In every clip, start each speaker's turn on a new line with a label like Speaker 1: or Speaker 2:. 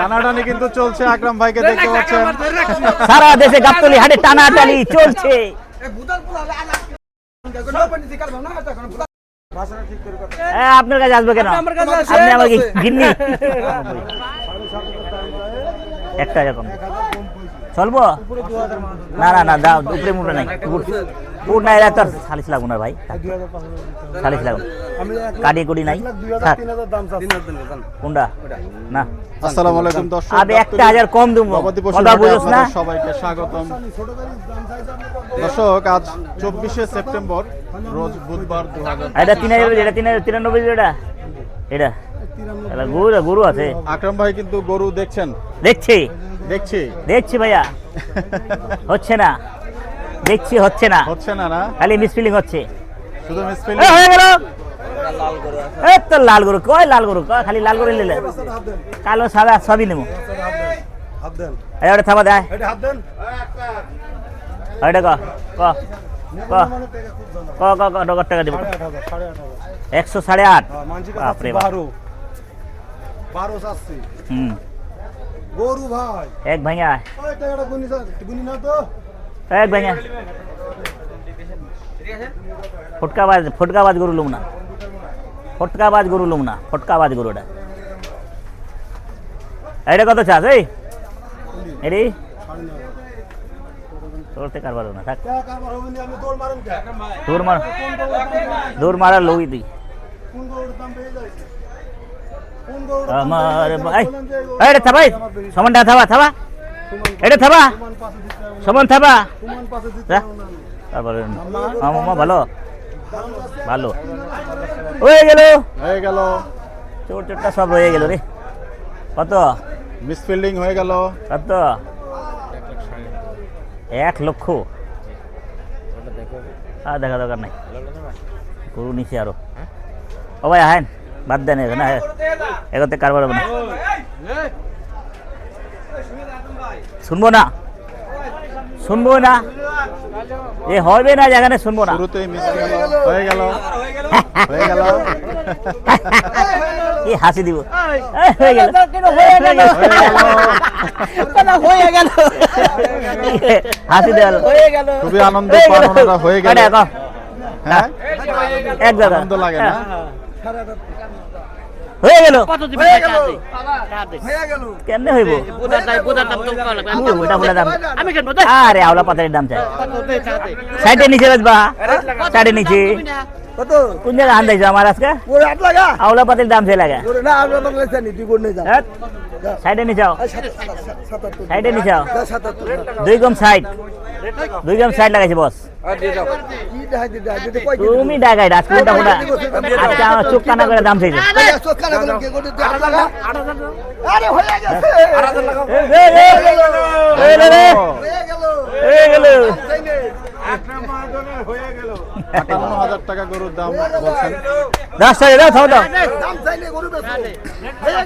Speaker 1: টানাটানি কিন্তু চলছে আকরাম ভাইকে দেখতে পাচ্ছেন।
Speaker 2: সারা দেশে গাবতলি হাটে টানাটানি চলছে। হ্যাঁ, আপনার কাছে আসবে কেন? আপনি আমাকে গিন্নি। একটা এরকম। চলবো? না না না দাও উপরে মুড়ে নাই। উঠ নাই এরা তো আর সালিশ লাগবো না ভাই। সালিশ লাগবো কাটি কুটি নাই। কোনটা? না।
Speaker 1: আসসালামু আলাইকুম দর্শক
Speaker 2: আমি একটা হাজার কম দেবো। কথা
Speaker 1: হাটে
Speaker 2: না?
Speaker 1: সবাইকে স্বাগতম। দর্শক আজ চব্বিশে সেপ্টেম্বর রোজ বুধবার দু হাজার
Speaker 2: এটা তিন হাজার এটা তিন হাজার তিরানব্বই এটা? এটা গরু গরু আছে।
Speaker 1: আকরাম ভাই কিন্তু গরু দেখছেন?
Speaker 2: দেখছি।
Speaker 1: দেখছি।
Speaker 2: দেখছি ভাইয়া। হচ্ছে না। দেখছি হচ্ছে না।
Speaker 1: হচ্ছে না না?
Speaker 2: খালি মিসফিলিং হচ্ছে।
Speaker 1: শুধু মিস
Speaker 2: এ, হয়ে গেল। এই তো লাল গরু। কয় লাল গরু? কয়? খালি লাল গরু নিলে। কালো সাদা সবই নেব। এই ওটা থাবা দেয়। ওইটা ক। ক। ক। ক। ক ক নগদ টাকা দেবো। একশো সাড়ে আট। বাপরে বাপ।
Speaker 3: বারো।
Speaker 2: হুম।
Speaker 3: গরু ভাই।
Speaker 2: এক ভাইয়া।
Speaker 3: ওই টাকাটা গুনি গুনি না তো?
Speaker 2: এক ভাইয়া ফটকাবাজ ফটকাবাজ গরু লুম না। ফটকাবাজ গরু লুম না। ফটকাবাজ গরুটা এটা। কত চাস, এই? এরি তোর থেকে কারবার না, থাক।
Speaker 3: দৌড়
Speaker 2: মার। দূর মারার লোকই তুই। আমার ভাই এটা থাবা সমানটা থাবা থাবা এটা থাবা।
Speaker 3: সমান
Speaker 2: থাবা।
Speaker 3: সমান পাশে দিতে
Speaker 2: যা। তারপরে মামা ভালো? ভালো। হয়ে গেল।
Speaker 1: হয়ে গেল।
Speaker 2: চোর চোরটা সব রয়ে গেল রে। কত?
Speaker 1: মিসফিল্ডিং হয়ে গেল।
Speaker 2: কত? এক লক্ষ। আর দেখা দরকার নাই। গরু নিচে আরও। ও ভাই হ্যাঁ বাদ দেন এখানে এগোতে কারবার হবে না। শুনব না। শুনব না। এ হবে না যেখানে শুনব না।
Speaker 1: শুরুতেই মিস হয়ে গেল। হয়ে গেল।
Speaker 2: কি হাসি দিব। এই, হয়ে গেল। হয়ে গেল
Speaker 1: হয়ে গেল।
Speaker 2: হাসি দেওয়াল
Speaker 1: খুবই আনন্দ হয়ে গেল। হ্যাঁ
Speaker 2: এক জায়গা
Speaker 1: আনন্দ লাগে না?
Speaker 2: হয়ে গেল
Speaker 3: হয়ে গেল হয়ে
Speaker 2: কেমনে হইব আরে আওলা পাতারের দাম চাই সাইডে নিচে বেচবা সাইডে নিচে
Speaker 3: কত
Speaker 2: কোন জায়গায় আন দিয়েছ আমার আজকে
Speaker 3: ওরে আট লাগা
Speaker 2: আওলা পাতের দাম চাই লাগে
Speaker 3: ওরে না আমরা তো লেছেনি তুই কোন যা
Speaker 2: হ্যাঁ? সাইডে নিয়ে যাও সাইডে নিয়ে যাও
Speaker 3: যা সাতাত্তর
Speaker 2: দুই গম সাইড দুই গম সাইড লাগাইছে বস তুমি ডাকাই আজকে আমার চোখ কানা করে দাম চাইছে
Speaker 3: হয়ে হয়ে
Speaker 2: হয়ে দশ টাকা দাও থাও দাও
Speaker 3: হয়ে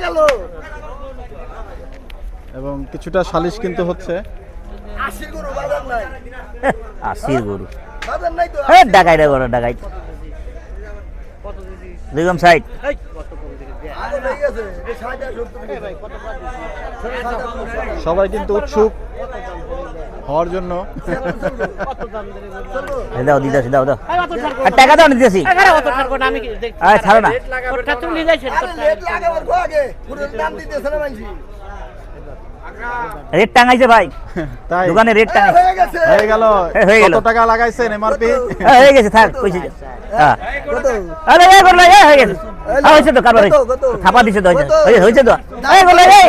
Speaker 1: এবং কিছুটা সালিশ কিন্তু হচ্ছে
Speaker 3: আশি গরু বাজার নাই।
Speaker 2: আশির গরু।
Speaker 3: বাজার নাই তো।
Speaker 2: হ্যাঁ ডাকাই গরু ডাকাই। দুই সাইড
Speaker 3: আরে গেছে। এই ষাট আর সত্তর।
Speaker 1: সবাই কিন্তু উৎসুক হওয়ার জন্য।
Speaker 2: দাও দিদা দাও দাও। আর টাকা দাও আরে ছাড়ো না। রেট টাঙাইছে ভাই।
Speaker 1: তাই।
Speaker 2: দোকানে রেট টাঙাই
Speaker 3: হয়ে গেছে।
Speaker 1: হয়ে গেল।
Speaker 2: হয়ে গেল।
Speaker 1: কত টাকা লাগাইছেন এমআরপি
Speaker 2: হ্যাঁ, হয়ে গেছে থাক কইছে। হ্যাঁ।
Speaker 3: কত
Speaker 2: আরে এই করলা এই হয়ে গেছে। হ্যাঁ, হয়েছে তো কারবার? থাপা দিছে তো তো। করলা এই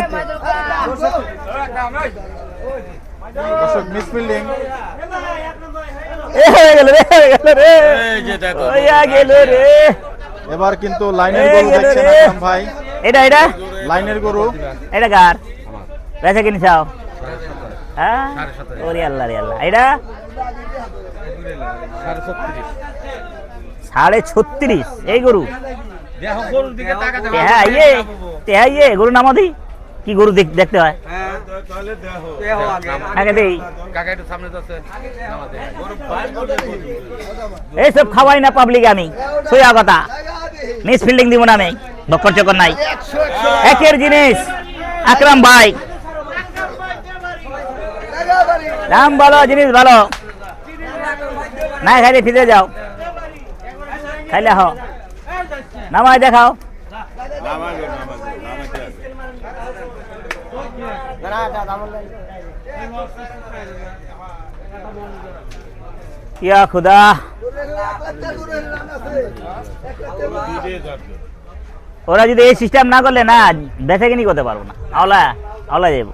Speaker 1: দর্শক মিস ফিল্ডিং
Speaker 2: এ হয়ে গেল রে হয়ে গেল রে। হইয়া গেল রে।
Speaker 1: এবার কিন্তু লাইনের গরু দেখছেন ভাই।
Speaker 2: এটা এটা?
Speaker 1: লাইনের গরু।
Speaker 2: এটা কার? বেচা কিনে চাও? হ্যাঁ? ওরে আল্লাহ রে আল্লাহ। এটা সাড়ে ছত্রিশ। এই গরু। হ্যাঁ ইয়ে হ্যাঁ ইয়ে গরু নামাদি কি গরু দেখ- দেখতে হয়? আগে দেই। এইসব খাওয়াই না পাবলিক আমি। সোয়া কথা। মিস ফিল্ডিং দিব না আমি। বক্কর চক্কর নাই। একের জিনিস। আকরাম ভাই। দাম ভালো জিনিস ভালো না খাইলে ফিরে যাও। খাইলে হও। নামাই দেখাও। খুদা। ওরা যদি এই সিস্টেম না করলে না বেচা কিনি করতে পারব না। আওলা আওলা যাব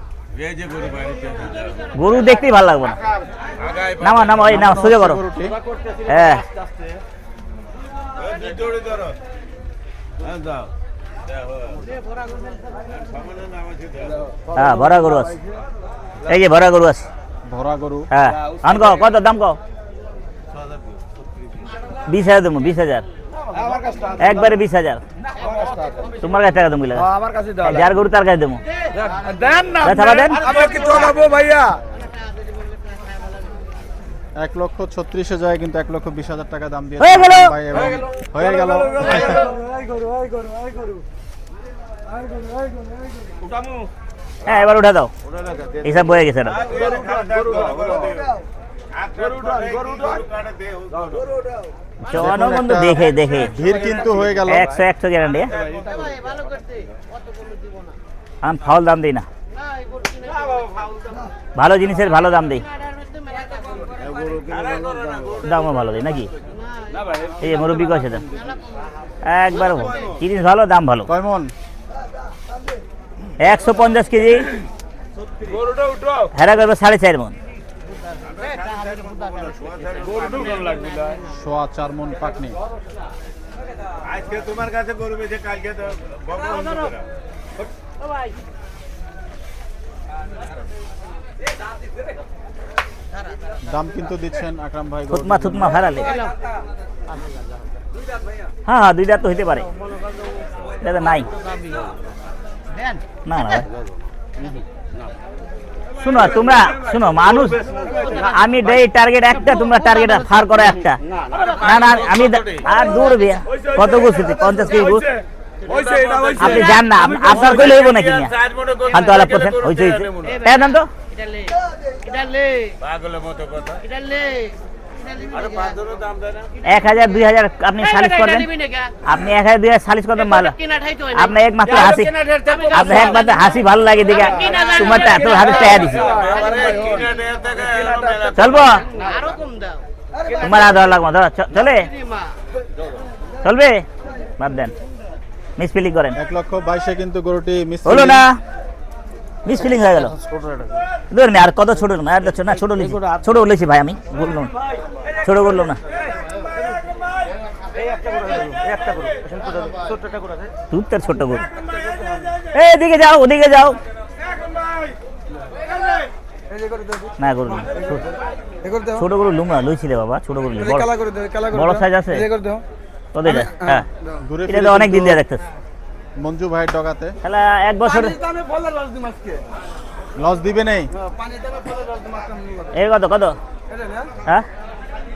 Speaker 2: গরু দেখতেই ভালো লাগবে না। নামা নামা ওই নামা সোজা করো। হ্যাঁ। হ্যাঁ ভরা গরু আছে। এই যে ভরা গরু আছে।
Speaker 1: ভরা গরু।
Speaker 2: হ্যাঁ। আন কও কত দাম কও? বিশ হাজার দেবো বিশ হাজার। একবারে বিশ হাজার। তোমার কাছে টাকা দেবো
Speaker 3: আমার কাছে দাও
Speaker 2: যার গরু তার কাছে দেবো।
Speaker 3: দেন না
Speaker 2: থাবা দেন।
Speaker 3: আমরা কি চলাবো ভাইয়া।
Speaker 1: এক লক্ষ ছত্রিশে যায় কিন্তু এক লক্ষ বিশ হাজার টাকা দাম দিয়ে
Speaker 2: হয়ে গেল।
Speaker 1: হয়ে গেল।
Speaker 2: হ্যাঁ এবার উঠা দাও। এইসব বয়ে গেছে এটা বন্ধু দেখে দেখে।
Speaker 1: ভিড় কিন্তু হয়ে গেল।
Speaker 2: একশো একশো গ্যারান্টি আমি ফাউল দাম দিই না। ভালো জিনিসের ভালো দাম দিই। দামও ভালো দিই নাকি? এই মুরব্বী কয়েছে দাম একবার জিনিস ভালো দাম ভালো। একশো পঞ্চাশ কেজি। হেরা করবে সাড়ে চার মন।
Speaker 1: সোয়া চার মন পাকনি
Speaker 4: আজকে তোমার কাছে গরু বেঁচে কালকে তো।
Speaker 1: দাম কিন্তু দিচ্ছেন আকরাম ভাই
Speaker 2: থুতমা। থুতমা হারালে হ্যাঁ হ্যাঁ দুইটা তো হইতে পারে এটা নাই না। শুনো তোমরা শুনো মানুষ আমি দেই টার্গেট একটা তোমরা টার্গেট ফার করো একটা। না না আমি আর দূর বিয়া কত গুছ পঞ্চাশ কেজি গুছ আপনি যান না আপ- আপনার কইলে হইব নাকি না ফালতু আলাপ করছেন? হইছে হইছে। হ্যাঁ দাম তো?
Speaker 5: এটা লে এটা লে
Speaker 4: পাগলের মতো কথা
Speaker 5: এটা লে
Speaker 4: আরে পাঁচ ধরো দাম দেয় না?
Speaker 2: এক হাজার দুই হাজার আপনি সালিশ করবেন। আপনি এক হাজার দুই হাজার সালিশ করবেন মালা। আপনি একমাত্র হাসি। আপনি একমাত্র হাসি ভালো লাগে দিকে তোমার তোর হাতে টাকা দিছি। চলবো?
Speaker 5: আর
Speaker 2: ধরা লাগবো। ধরো চলে। চলবে? বাদ দেন। মিস ফিলিং করেন।
Speaker 1: এক লক্ষ বাইশে কিন্তু গরুটি মিস
Speaker 2: হলো না। মিস ফিলিং হয়ে গেল। ধরুন আর কত ছোট না আর না ছোট লিখি। ছোট লিখি ভাই আমি বললাম। ছোট বললাম না। তুই তার ছোট গরু এই এদিকে যাও ওদিকে যাও। না গরু। ছোট- গরু লইছিলে বাবা ছোট গরু। বড় বড় সাইজ আছে? এটা? হ্যাঁ। এটা অনেক দিন দিয়ে দেখতেছে।
Speaker 1: মঞ্জু ভাইয়ের ডগাতে
Speaker 2: তাহলে এক বছর
Speaker 1: লস দিবে নেই?
Speaker 2: এই কত কত? হ্যাঁ?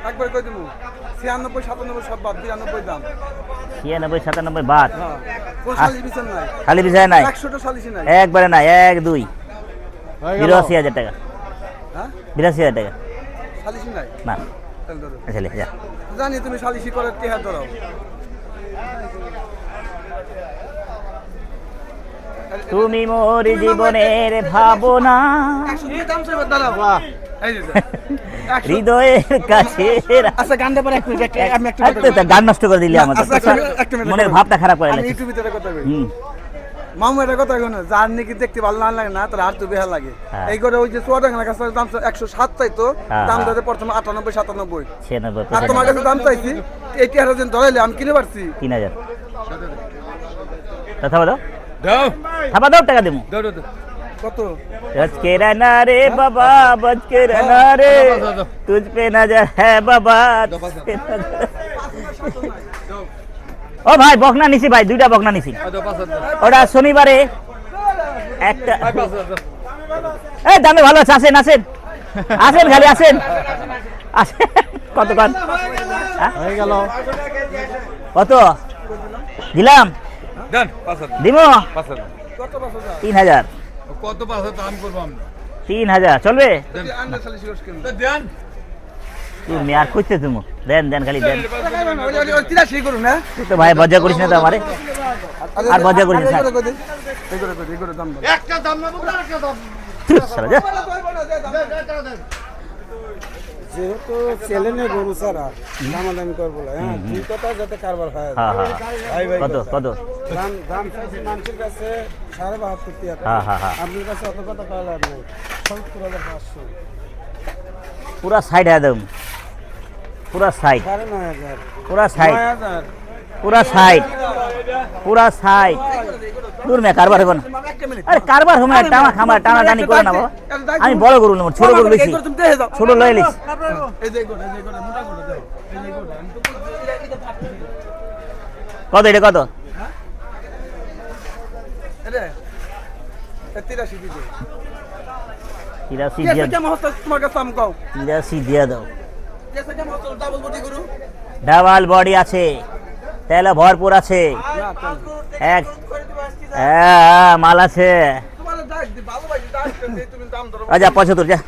Speaker 3: একবার কই দেবো? ছিয়ানব্বই সাতানব্বই সব বাদ বিরানব্বই দাম।
Speaker 2: ছিয়ানব্বই সাতানব্বই বাদ।
Speaker 3: হ্যাঁ কোন সালিশ নাই।
Speaker 2: খালি বিষয় নাই? একবারে নাই এক দুই।
Speaker 1: হয়ে
Speaker 2: বিরাশি হাজার টাকা।
Speaker 3: হ্যাঁ?
Speaker 2: বিরাশি হাজার টাকা। না।
Speaker 3: ধরো।
Speaker 2: যা
Speaker 3: জানি তুমি সালিশি করে টেহার ধরাও।
Speaker 2: তুমি মোর জীবনের ভাবনা।
Speaker 3: এই
Speaker 2: হৃদয়ের কাছে
Speaker 3: আচ্ছা গানটা পরে এক মিনিট আমি একটা
Speaker 2: গান নষ্ট করে দিলি আমাদের
Speaker 3: আচ্ছা,
Speaker 2: মনের ভাবটা খারাপ করে
Speaker 3: আমি কথা বলি মামু এটা কথা কেন যার নাকি দেখতে ভালো না লাগে না তার আর তো বেহাল লাগে।
Speaker 2: হ্যাঁ।
Speaker 3: এই করে ওই যে চুয়াডাঙ্গা কাছে দাম একশো সাত চাইতো
Speaker 2: হ্যাঁ,
Speaker 3: দাম
Speaker 2: হ্যাঁ।
Speaker 3: ধরে প্রথমে আটানব্বই সাতানব্বই। আর তোমার কাছে দাম চাইছি হাজার জন ধরাইলে আমি কিনে পারছি।
Speaker 2: তিন হাজার। তা থাবা দাও। টাকা দেবো হ্যাঁ, ও ভাই বকনা নিছি ভাই দুইটা বকনা নিছি। ওটা শনিবারে একটা এ দামে ভালো আছে আসেন আসেন। আসেন খালি আসেন। আসেন। কত? দিলাম।
Speaker 3: দেন পাঁচ
Speaker 2: দিব
Speaker 3: পাঁচ হাজার কত পাঁচ হাজার
Speaker 2: তিন হাজার
Speaker 3: কত পাঁচশো দাম করব আমরা
Speaker 2: তিন হাজার চলবে
Speaker 3: দেন
Speaker 2: তুমি আর খুঁজতে তুমি দেন দেন খালি দেন
Speaker 3: হ্যাঁ
Speaker 2: তুই তো ভাই বজা করিস না তো আমারে আর বজা করিস না
Speaker 3: দাম দাও
Speaker 4: একটা দাম না একটা দাম।
Speaker 6: যেহেতু চ্যালেঞ্জে গরু ছাড়া দামাদামি করব হ্যাঁ দুই কথা যাতে কারবার হয়।
Speaker 2: হ্যাঁ হ্যাঁ
Speaker 6: ভাই
Speaker 2: কত কত?
Speaker 6: দাম দাম মানুষের কাছে সাড়ে বাহাত্তর তিয়াত্তর।
Speaker 2: হ্যাঁ হ্যাঁ হ্যাঁ।
Speaker 6: আপনার কাছে অত কথা কয় লাভ নেই। সত্তর হাজার পাঁচশো।
Speaker 2: পুরা সাইড একদম পুরা সাইড
Speaker 6: সাড়ে নয় হাজার।
Speaker 2: পুরা সাইড
Speaker 6: নয় হাজার।
Speaker 2: পুরা সাইড পুরা সাইড দূর মে কারবার হবে না। আরে কারবার হবে না টানা খামা টানা টানি করে না বাবা। আমি বড় গরু নেব ছোট গরু
Speaker 3: যাও।
Speaker 2: ছোট লয়ে
Speaker 3: ভাত দিবি।
Speaker 2: কত এটা কত?
Speaker 3: তিরাশি
Speaker 2: দিয়ে দাও।
Speaker 3: ডাবল
Speaker 2: ডাবল বডি আছে। তেলে ভরপুর আছে। এক হ্যাঁ হ্যাঁ, মাল আছে। আচ্ছা পঁচাত্তর যা।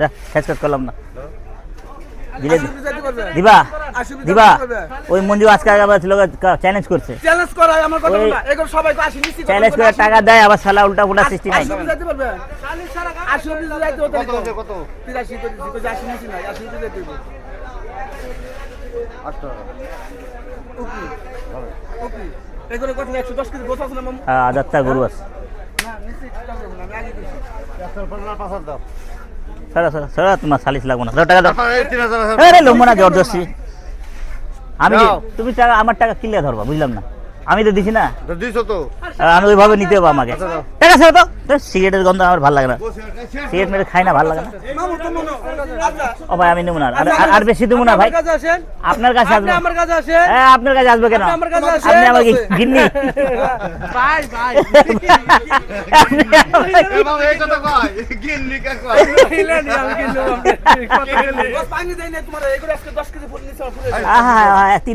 Speaker 2: যা শেষ কাজ করলাম না। দিলে দিবা? দিবা? ওই মঞ্জু আজকে আবার ছিল চ্যালেঞ্জ করছে।
Speaker 3: চ্যালেঞ্জ করাই আমার কথা না। এগুলো সবাই তো আসি নিশ্চিত
Speaker 2: চ্যালেঞ্জ করে টাকা দেয় আবার উল্টা পুল্টা সৃষ্টি নাই।
Speaker 3: পারবে যাইতে হতো কত করে দিছি না
Speaker 2: হ্যাঁ গরু আছে। সরা সরা সরা তোমার সালিশ লাগবো না। দাও টাকা দাও। আরে আমি তুমি টাকা আমার টাকা কিনলে ধরবা বুঝলাম না। আমি তো দিছি না।
Speaker 4: দিছো তো।
Speaker 2: আমি ওইভাবে নিতে হবে আমাকে। টাকা ছেড়ে তো? সিগারেটের গন্ধ আমার ভালো লাগে না। সিগারেট মেরে খাই না ভালো লাগে না।
Speaker 3: মনে আচ্ছা
Speaker 2: ও ভাই আমি নেব না। আর- আর- আর বেশি দেবো না ভাই। আপনার কাছে আসবে।
Speaker 3: আমার কাছে আসেন।
Speaker 2: হ্যাঁ আপনার কাছে আসবে কেন?
Speaker 3: আমার কাছে আসেন।
Speaker 2: আপনি আমাকে গিন্নি।
Speaker 3: ভাই ভাই
Speaker 2: আপনি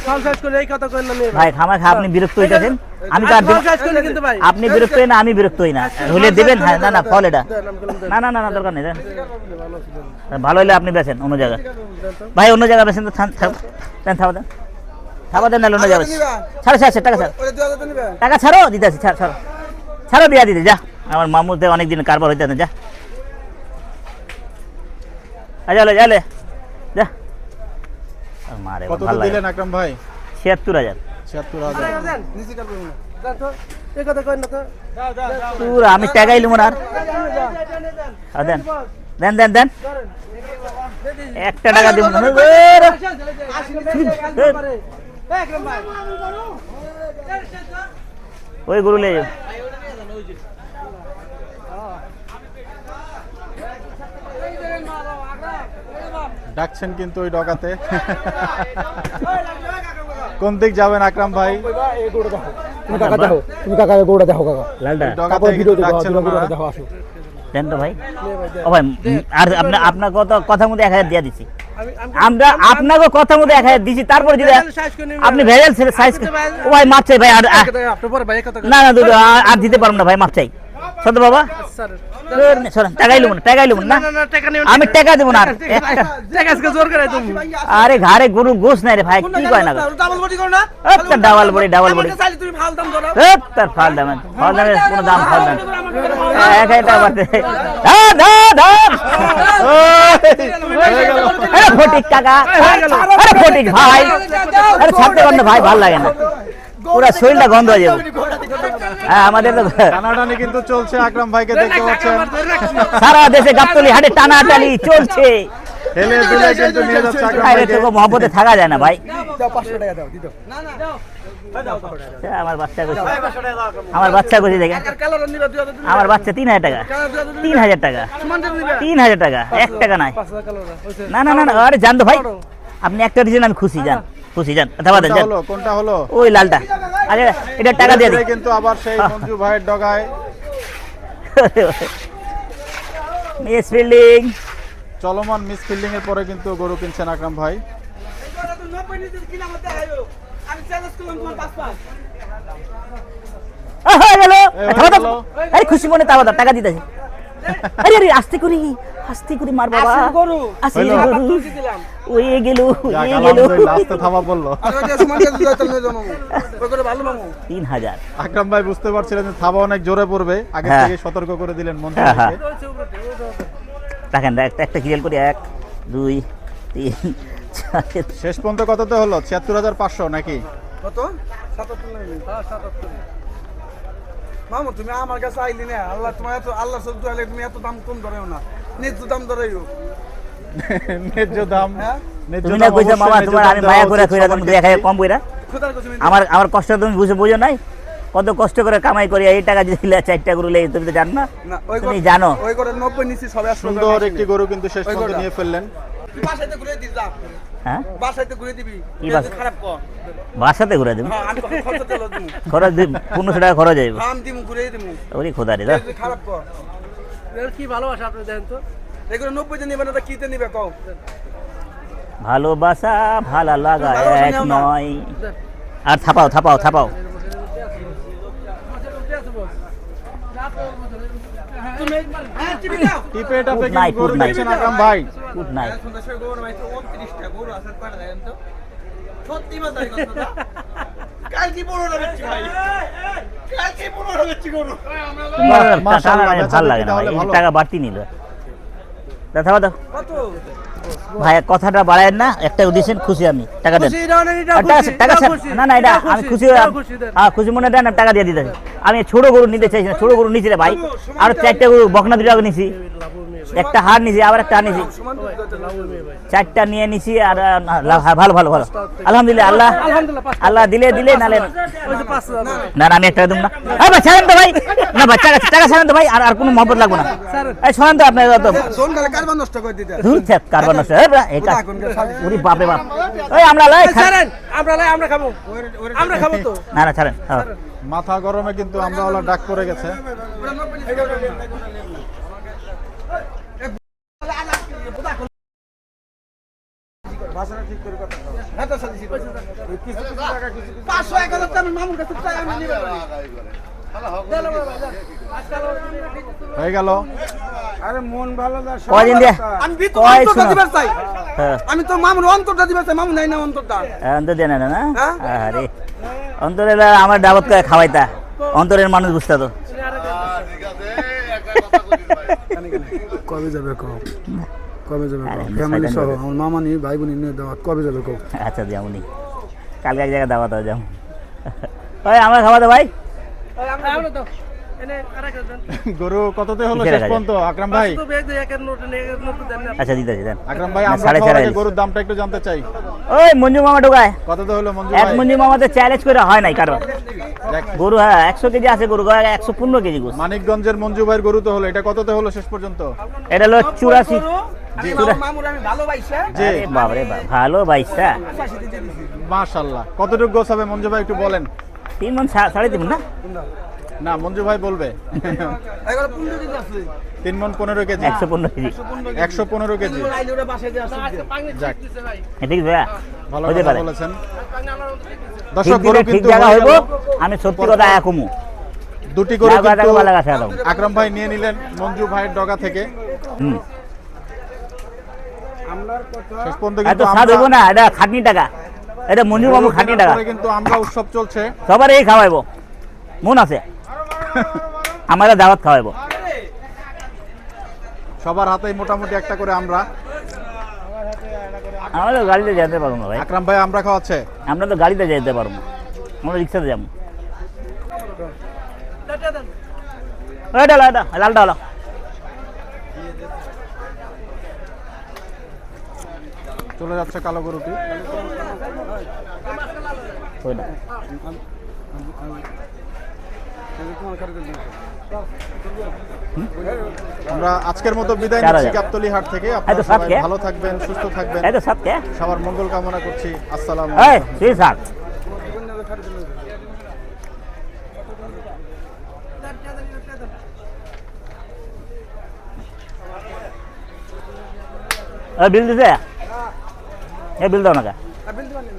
Speaker 3: ফাউল সাইজ করে এই কথা কইলেন না
Speaker 2: ভাই। খামা খা আপনি বিরক্ত হইতেছেন? আমি তো আর আপনি বিরক্ত হই না আমি বিরক্ত হই না। হলে দেবেন হ্যাঁ না না ফল এটা। না না না না দরকার নেই ভালো হলে আপনি বেছেন অন্য জায়গায়। ভাই অন্য জায়গায় বেছেন তো থাম থাম- দেন নাহলে অন্য ছাড়ো ছাড়ো ছাড়ো, টাকা ছাড়ো
Speaker 3: ওরে 2000 তো নিবে
Speaker 2: টাকা ছাড়ো দিতে আসি ছাড়ো ছাড়ো ছাড়ো দিয়া দিতে যা আমার মামুতে অনেকদিন কারবার হইতে না যা আচ্ছা লে, যা লে যা আর মারে
Speaker 1: কত দিলেন আকরাম ভাই
Speaker 2: ছিয়াত্তর হাজার
Speaker 1: ছিয়াত্তর হাজার
Speaker 3: নিছি কারণ না জান তো এই কথা কই না তো দাও দাও দাও
Speaker 2: পুরা আমি টাকাই লিমুন আর দেন দেন দেন দেন একটা টাকা দিব না ওই গরু লে যাও।
Speaker 1: ডাকছেন কিন্তু ওই ডগাতে। কোন দিক যাবেন আকরাম ভাই?
Speaker 6: তুমি কাকা দেখো তুমি কাকা গরুটা দেখো কাকা। ভিডিও দেখো আসো।
Speaker 2: ভাই। ও ভাই আর আপনার আপনার কথা কথা মতো এক হাজার দিয়ে দিচ্ছি আমরা আপনাকে কথা মতো এক হাজার দিচ্ছি তারপরে যদি আপনি ভেজাল সাইজ ও ভাই মাপ চাই ভাই আর না না আর- আর দিতে পারব না ভাই মাপ চাই। সত্য বাবা? সরেন, টাকাই টাকাই না?
Speaker 3: টাকা
Speaker 2: আমি টাকা। দেবো না আর।
Speaker 3: টাকা
Speaker 2: ঘাড়ে গরু গোস নাই রে ভাই কি কয় না
Speaker 3: ডাবল বডি
Speaker 2: একটা ডাবল বডি ডাবল বডি
Speaker 3: তুমি ফাল দাম
Speaker 2: তার ফাল দাম ফাল দামের কোনো দাম ফাল দাম। এক টাকা আরে ফটিক কাকা আরে ফটিক ভাই আরে ছাড়তে পারেন ভাই ভালো লাগে না। পুরা শরীরটা গন্ধ হয়ে যাবে। হ্যাঁ আমাদের তো
Speaker 1: টানাটানি কিন্তু চলছে আকরাম ভাইকে দেখতে পাচ্ছেন।
Speaker 2: সারা দেশে গাবতলি হাটে টানাটানি চলছে।
Speaker 1: হেলে দুলে কিন্তু নিয়ে যাচ্ছে আকরাম
Speaker 2: আরে তোকে মহব্বতে থাকা যায় না ভাই।
Speaker 6: 500 টাকা দাও দিতো
Speaker 2: সে আমার বাচ্চা করছে আমার বাচ্চা করছে দেখে?
Speaker 3: কালার নিবা 2000 দিলে
Speaker 2: আমার বাচ্চা তিন হাজার টাকা।
Speaker 3: কালার 2000 দিলে
Speaker 2: তিন হাজার। টাকা। তিন হাজার টাকা। এক টাকা নাই।
Speaker 3: 5000 কালার। হইছে
Speaker 2: না না না না আরে জান তো ভাই আপনি একটা দিয়েছেন আমি খুশি জান। খুশি যান থাবা দেন
Speaker 1: হলো কোনটা হলো?
Speaker 2: ওই লালটা। আরে এটা টাকা দিয়ে দিন
Speaker 1: কিন্তু আবার সেই মঞ্জু ভাইয়ের ডগায়।
Speaker 2: মিস ফিল্ডিং
Speaker 1: চলমান মিস ফিল্ডিং এর পরে কিন্তু গরু কিনছেন আকরাম ভাই।
Speaker 2: হয়ে
Speaker 1: হয়ে।
Speaker 2: আরে খুশি মনে তাবা দাও টাকা দিতেছি আরে আরে আস্তে করি আস্তে করি মার বাবা।
Speaker 3: গরু।
Speaker 2: আসল। গরু গেল গেল।
Speaker 1: থামা বলল
Speaker 3: ভালো মামু?
Speaker 2: তিন হাজার।
Speaker 1: আকরাম ভাই বুঝতে পারছিলেন যে থাবা অনেক জোরে পড়বে। আগে
Speaker 2: হ্যাঁ।
Speaker 1: থেকে সতর্ক করে দিলেন মঞ্জু
Speaker 2: হ্যাঁ,
Speaker 1: ভাইকে
Speaker 2: দেখেন একটা একটা ক্লিয়ার করি এক দুই তিন
Speaker 1: শেষ পর্যন্ত কততে হলো? ছিয়াত্তর হাজার পাঁচশো নাকি?
Speaker 3: কত? সাতাত্তর হ্যাঁ সাতাত্তর মামু তুমি আমার কাছে আইলি না। আল্লাহ তোমার এত আল্লাহ সব আইলে তুমি এত দাম কম ধরেও না। ন্যায্য দাম ধরেও
Speaker 1: ন্যায্য দাম
Speaker 3: হ্যাঁ?
Speaker 2: তুমি না কইছো মামা তোমার আমি মায়া করে কইরা তুমি
Speaker 1: ক্ষেত্রে।
Speaker 2: কম কইরা। আমার আমার কষ্ট তুমি বুঝে বুঝো নাই? কত কষ্ট করে কামাই করি এই টাকা দিলে চারটা গরু লেগে তুমি তো জানো না?
Speaker 3: না ওই
Speaker 2: তুমি জানো।
Speaker 3: ওই করে নব্বই নিচে সবাই
Speaker 1: সুন্দর একটি গরু কিন্তু শেষ পর্যন্ত নিয়ে ফেললেন।
Speaker 3: বাসাইতে ঘুরে দিস
Speaker 2: হ্যাঁ?
Speaker 3: বাসাতে ঘুরে দিবি।
Speaker 2: কি বাসা?
Speaker 3: খারাপ কর।
Speaker 2: বাসাতে ঘুরে দিবি?
Speaker 3: হ্যাঁ আমি খরচ তেল দিমু
Speaker 2: খরচ টাকা খরচ যাইব
Speaker 3: আম দিমু ঘুরে দিমু।
Speaker 2: ওরে খোদা রে
Speaker 3: খারাপ কর।
Speaker 5: কি ভালোবাসা আপনি দেন তো?
Speaker 3: এগুলো নব্বই দিন নিবে না তা কিতে নিবে কও।
Speaker 2: ভালোবাসা ভালো লাগা এক নয়। আর থাপাও থাপাও থাপাও
Speaker 3: তুমি হ্যাঁ টিভি দাও
Speaker 1: টিপে টাপে
Speaker 2: নাই,
Speaker 1: গরু
Speaker 2: পুত
Speaker 1: আকরাম ভাই
Speaker 2: গুড নাই
Speaker 3: গরু ভাই তো 29টা গরু আছে কয়টা দেন তো সত্যি মাথায় কথা কাল কি বড় লাগছে ভাই কাল কি বড় লাগছে গরু
Speaker 1: মাশাআল্লাহ,
Speaker 2: টাকা লাগে না বাড়তি নিল থাপা দাও
Speaker 3: কত
Speaker 2: ভাই কথাটা বাড়ায়েন না একটা দিয়েছেন খুশি আমি টাকা দেন। টাকা না না এটা আমি
Speaker 3: খুশি।
Speaker 2: হ্যাঁ খুশি মনে দেন টাকা দিয়ে দিতে আমি ছোট গরু নিতে চাইছি না ছোট গরু নিছি রে ভাই আর চারটা গরু বকনা দুটো নিছি। একটা হার নিছি আবার একটা হার নিছি। চারটা নিয়ে নিছি আর হ্যাঁ, ভালো ভালো ভালো। আলহামদুলিল্লাহ আল্লাহ আল্লাহ দিলে দিলে নালে না না আমি একটা দেব না। হ্যাঁ ভাই ছাড়েন তো ভাই। না ভাই টাকা টাকা ছাড়েন তো ভাই আর আর কোনো মহব্বত লাগবে না। এই শোনেন তো আপনার তো
Speaker 3: কারবার নষ্ট। করে দিতে
Speaker 2: ধুর থাক কারবার নষ্ট কাজ। ওরে বাপ রে বাপ। ওই আমরা লাই
Speaker 3: ছাড়েন আমরা লাই আমরা খাব। আমরা খাব তো।
Speaker 2: না না ছাড়েন হ্যাঁ।
Speaker 1: মাথা গরমে কিন্তু আমরা ওলা ডাক পড়ে গেছে।
Speaker 3: পাঁচশো এক হাজার টাকা মামুর কাছে চাই আমি নিবে
Speaker 1: হয়ে গেল।
Speaker 6: আরে মন ভালো
Speaker 3: আমি অন্তরটা। দিবার চাই।
Speaker 2: হ্যাঁ।
Speaker 3: আমি তো মামুর অন্তরটা দিবার চাই মামু নাই না অন্তরটা।
Speaker 2: অন্তর দেন না না?
Speaker 3: হ্যাঁ?
Speaker 2: আরে অন্তরের আমার ডাবত করে খাওয়াইতা। অন্তরের মানুষ বুঝতে তো।
Speaker 6: কবে যাবে কও? কবে যাবে
Speaker 2: আরে,
Speaker 6: কও
Speaker 2: আমি
Speaker 6: ফ্যামিলি সহ আমার মামা নিয়ে ভাই বোন নিয়ে দাওয়াত কবে যাবে কও
Speaker 2: আচ্ছা যেমনই কালকে এক জায়গায় দাওয়াত হবে যেমন ওই আমরা খাওয়াতে ভাই?
Speaker 5: আমরা তো। এনে আরেক
Speaker 1: গরু কততে হলো শেষ পর্যন্ত? আকরাম ভাই।
Speaker 5: তো বেগ দিয়ে একের নোট নেই একের নোট দেন না।
Speaker 2: আচ্ছা দিতেছি দেন।
Speaker 1: আকরাম ভাই
Speaker 2: সাড়ে চার
Speaker 1: গরুর দামটা একটু জানতে চাই।
Speaker 2: ওই মঞ্জু মামা ঢোকায়।
Speaker 1: কততে হলো মঞ্জু
Speaker 2: এক মঞ্জু মামাতে চ্যালেঞ্জ করে হয় নাই কারণ গরু হ্যাঁ একশো কেজি আছে গরু একশো পনেরো কেজি গোস।
Speaker 1: মানিকগঞ্জের মঞ্জু ভাইয়ের গরু তো হলো এটা কততে হলো শেষ পর্যন্ত?
Speaker 2: এটা হলো চুরাশি বাইশটা
Speaker 1: মাশাল্লাহ কতটুকু গোছ হবে মঞ্জু ভাই একটু বলেন?
Speaker 2: তিন মন সা- সাড়ে তিন না?
Speaker 1: না মঞ্জু ভাই বলবে। তিন মন পনেরো কেজি।
Speaker 2: একশো পনেরো কেজি।
Speaker 1: একশো পনেরো কেজি। যাক। ভালো কথা বলেছেন। দর্শক গরু কিন্তু।
Speaker 2: আমি সত্যি কথা
Speaker 1: দুটি গরু কিন্তু
Speaker 2: দাও
Speaker 1: আকরাম ভাই নিয়ে নিলেন মঞ্জু ভাইয়ের ডগা থেকে।
Speaker 2: হুম
Speaker 6: আমরার কথা
Speaker 1: শেষ পর্যন্ত
Speaker 2: এত স্বাদ হইব
Speaker 1: আমরা
Speaker 2: না এটা খাটনি টাকা। এটা মঞ্জুর বাবু খাটনি টাকা।
Speaker 1: কিন্তু আমরা উৎসব চলছে।
Speaker 2: সবার এই খাওয়াইবো। মন আছে? আমার দাওয়াত খাওয়াইবো।
Speaker 1: সবার হাতেই মোটামুটি একটা করে আমরা।
Speaker 2: আমরা তো গাড়িতে যেতে পারব না ভাই।
Speaker 1: আকরাম ভাই আমরা খাওয়াচ্ছে?
Speaker 2: আমরা তো গাড়িতে যেতে পারব না। আমরা রিক্সাতে যাব। হলো, লালটা
Speaker 1: চলে যাচ্ছে কালো গরুটি। আমরা আজকের মতো বিদায় নিচ্ছি। গাবতলি হাট থেকে। আপনারা সবাই ভালো থাকবেন সুস্থ থাকবেন। সবার মঙ্গল কামনা করছি। আসসালাম
Speaker 2: বিল দিছে? এই বিল দাও না কে
Speaker 3: বিল দিবেন